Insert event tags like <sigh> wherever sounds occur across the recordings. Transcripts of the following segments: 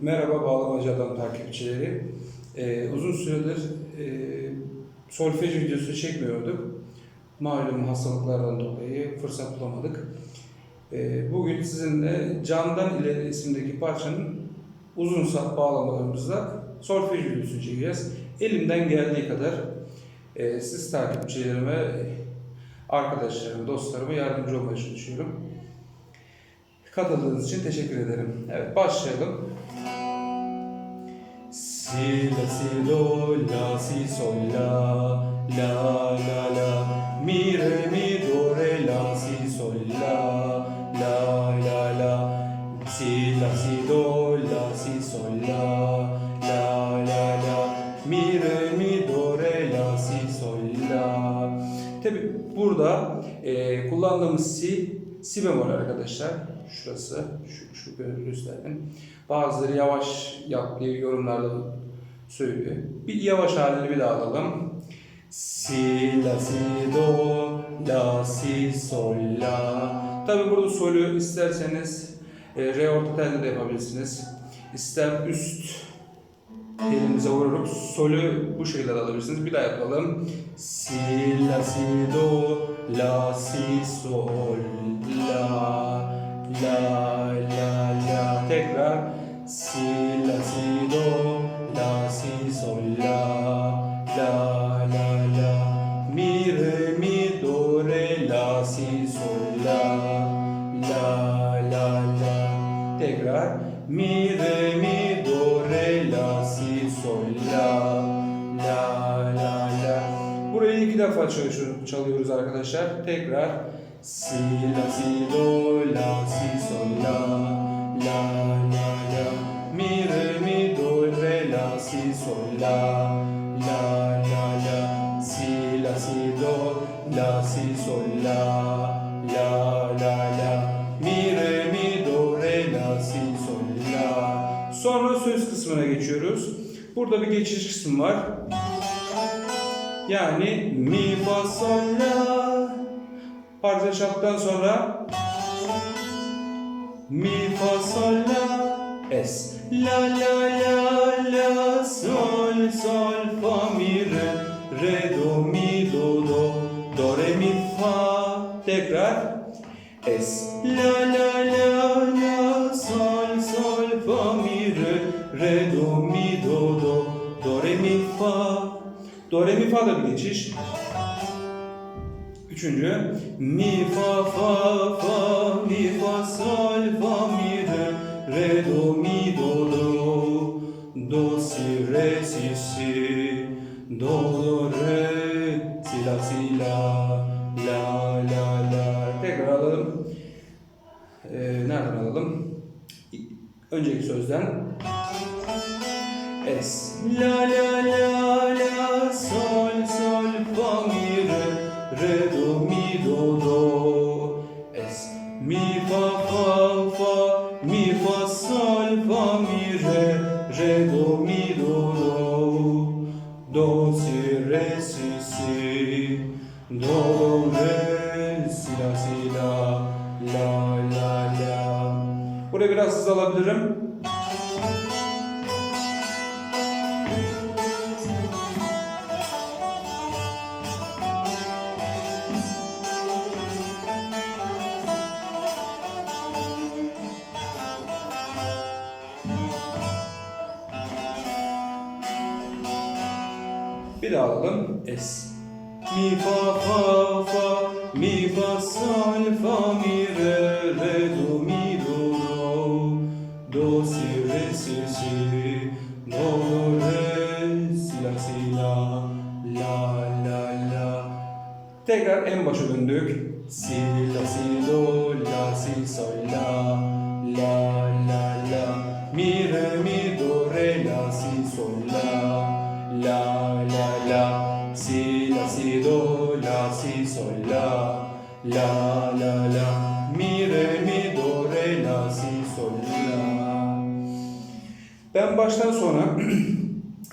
Merhaba Bağlamacı Adam takipçileri. Ee, uzun süredir e, solfej videosu çekmiyorduk. Malum hastalıklardan dolayı fırsat bulamadık. Ee, bugün sizinle Candan İleri isimdeki parçanın uzun sap bağlamalarımızla solfej videosu çekeceğiz. Elimden geldiği kadar e, siz takipçilerime, arkadaşlarıma, dostlarıma yardımcı olmaya çalışıyorum. Katıldığınız için teşekkür ederim. Evet başlayalım. Si, la, si, do, la, si, sol, la, la, la, la, mi, re, mi, do, re, la, si, sol, la, la, la, la, si, la, si, do, la, si, sol, la, la, la, la, mi, re, mi, do, re, la, si, sol, la. Tabi burada e, kullandığımız si, si bemol arkadaşlar. Şurası, şu, şu gösterdim. Bazıları yavaş yap diye yorumlarda söylüyor. Bir yavaş halini bir daha alalım. Si, la, si, do, la, si, sol, la. Tabi burada solü isterseniz e, re orta telde de yapabilirsiniz. İster üst elinize vurup solü bu şekilde de alabilirsiniz. Bir daha yapalım. Si, la, si, do, la, si, sol, la, la, la, la. Tekrar. Si, la, si, do, la, si, sol, la, la, la, la. Mi, re, mi, do, re, la, si, sol, la, la, la, la. Tekrar. Mi, re, mi, do, re, la, si, sol, la, la, la, la. Burayı iki defa çalışıyor- çalıyoruz arkadaşlar. Tekrar. Si, la, si, do, la, si, sol, la, la, la, la. Mi, re, mi, do, re, la, si, sol, la, la, la, la. Si, la, si, do, la, si, sol, la, la, la, la. Mi, re, mi, do, re, la, si, sol, la. Sonra söz kısmına geçiyoruz. Burada bir geçiş kısmı var. Yani mi, fa, sol, la. Parça çaldıktan sonra mi, fa, sol, la. Es. La, la, la, la, sol, sol, fa, mi, re, re, do, mi, do, do, do, re, mi, fa. Tekrar. Es. La, la, la, la, sol, sol, fa, mi, re, re, do, mi, do, do, do, re, mi, fa. Do, re, mi, fa da bir geçiş. Üçüncü. Mi, fa, fa, fa, mi, fa, sol, fa, mi, re, re, do, mi, do, do. Do, si, re, si, si. Do, do, re, si, la, si, la. La, la, la. Tekrar alalım. Ee, nereden alalım? Önceki sözden. Es. La, la, la, do, do. Es. Mi, fa, fa, fa, mi, fa, sol, fa, mi, re, re, do, mi, do, do. Do, si, re, si, si. Do, re, si, la, si, la. La, la, la. Buraya biraz hız alabilirim. Bir daha alalım. Es. Mi fa fa fa. Mi fa sol fa mi re re do mi do. Do do si re si si. Do do re si la si la. La la la. Tekrar en başa döndük. Si la si do la si sol la. La la la. Mi re mi si do la si sol la la la la mi re mi do re la si sol la ben baştan sona <clears throat>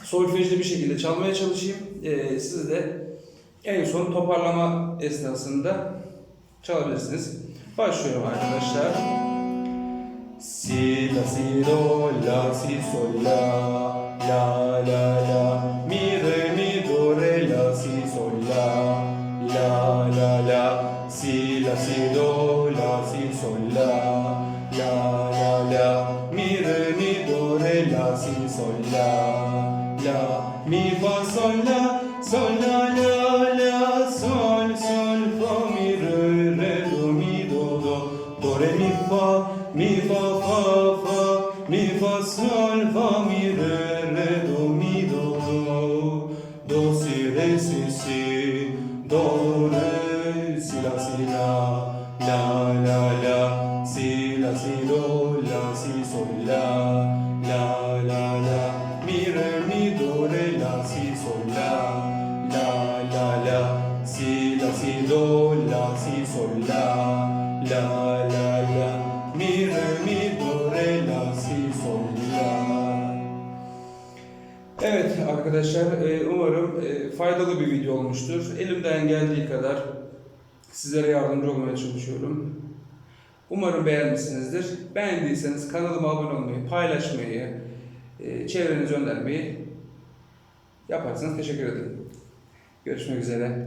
solfejli bir şekilde çalmaya çalışayım. Ee, siz de en son toparlama esnasında çalabilirsiniz. Başlıyorum arkadaşlar. Si, la, si, do, la, si, sol, la. La, la, la. Mi, re, Si, do, la, si, sol, la. La, la, la. Mi, re, mi, do, re, la, si, sol, la. La, mi, fa, sol, la. Sol, la, la, la. Sol, sol, fa, mi, re, re, do, mi, do, do. Do, re, mi, fa. Mi, fa, fa, fa. Mi, fa, sol, fa, Si, do, la, si, sol, la. La, la, la. Mi, re, mi, do, re, la, si, sol, la. La, la, la. Si, la, si, do, la, si, sol, la. La, la, la. Mi, re, mi, do, re, la, si, sol, la. Evet arkadaşlar e, umarım e, faydalı bir video olmuştur. Elimden geldiği kadar sizlere yardımcı olmaya çalışıyorum. Umarım beğenmişsinizdir. Beğendiyseniz kanalıma abone olmayı, paylaşmayı, e, çevrenize önermeyi yaparsanız teşekkür ederim. Görüşmek üzere.